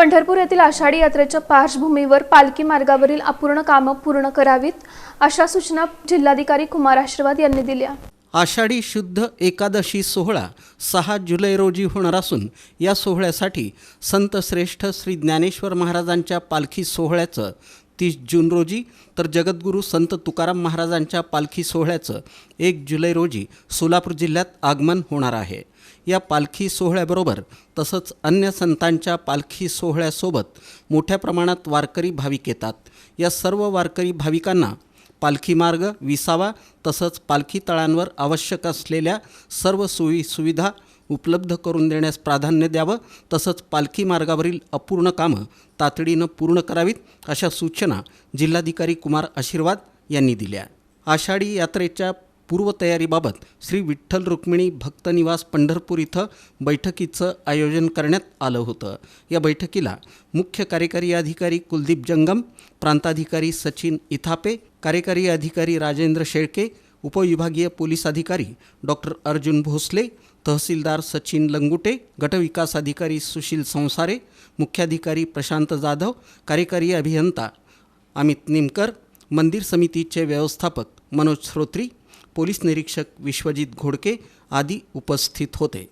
पंढरपूर येथील आषाढी यात्रेच्या पार्श्वभूमीवर पालखी मार्गावरील अपूर्ण कामं पूर्ण करावीत अशा सूचना जिल्हाधिकारी कुमार आशीर्वाद यांनी दिल्या. आषाढी शुद्ध एकादशी सोहळा सहा जुलै रोजी होणार असून या सोहळ्यासाठी संत श्रेष्ठ श्री ज्ञानेश्वर महाराजांच्या पालखी सोहळ्याचं तीस जून रोजी तर जगद्गुरू संत तुकाराम महाराजांच्या पालखी सोहळ्याचं एक जुलै रोजी सोलापूर जिल्ह्यात आगमन होणार आहे. या पालखी सोहळ्याबरोबर तसंच अन्य संतांच्या पालखी सोहळ्यासोबत मोठ्या प्रमाणात वारकरी भाविक येतात. या सर्व वारकरी भाविकांना पालखी मार्ग विसावा तसंच पालखी तळांवर आवश्यक असलेल्या सर्व सोयी सुविधा उपलब्ध करून देण्यास प्राधान्य द्यावं तसंच पालखी मार्गावरील अपूर्ण कामं तातडीनं पूर्ण करावीत अशा सूचना जिल्हाधिकारी कुमार आशीर्वाद यांनी दिल्या. आषाढी यात्रेच्या पूर्वतयारीबाबत श्री विठ्ठल रुक्मिणी भक्त निवास पंढरपूर इथं बैठकीचं आयोजन करण्यात आलं होतं. या बैठकीला मुख्य कार्यकारी अधिकारी कुलदीप जंगम प्रांताधिकारी सचिन इथापे कार्यकारी अधिकारी राजेंद्र शेळके उपविभागीय पोलीस अधिकारी डॉक्टर अर्जुन भोसले तहसीलदार सचिन लंगुटे गटविकास अधिकारी सुशील संसारे मुख्याधिकारी प्रशांत जाधव कार्यकारी अभियंता अमित निमकर मंदिर समितीचे व्यवस्थापक मनोज श्रोत्री पोलीस निरीक्षक विश्वजित घोडके आदी उपस्थित होते.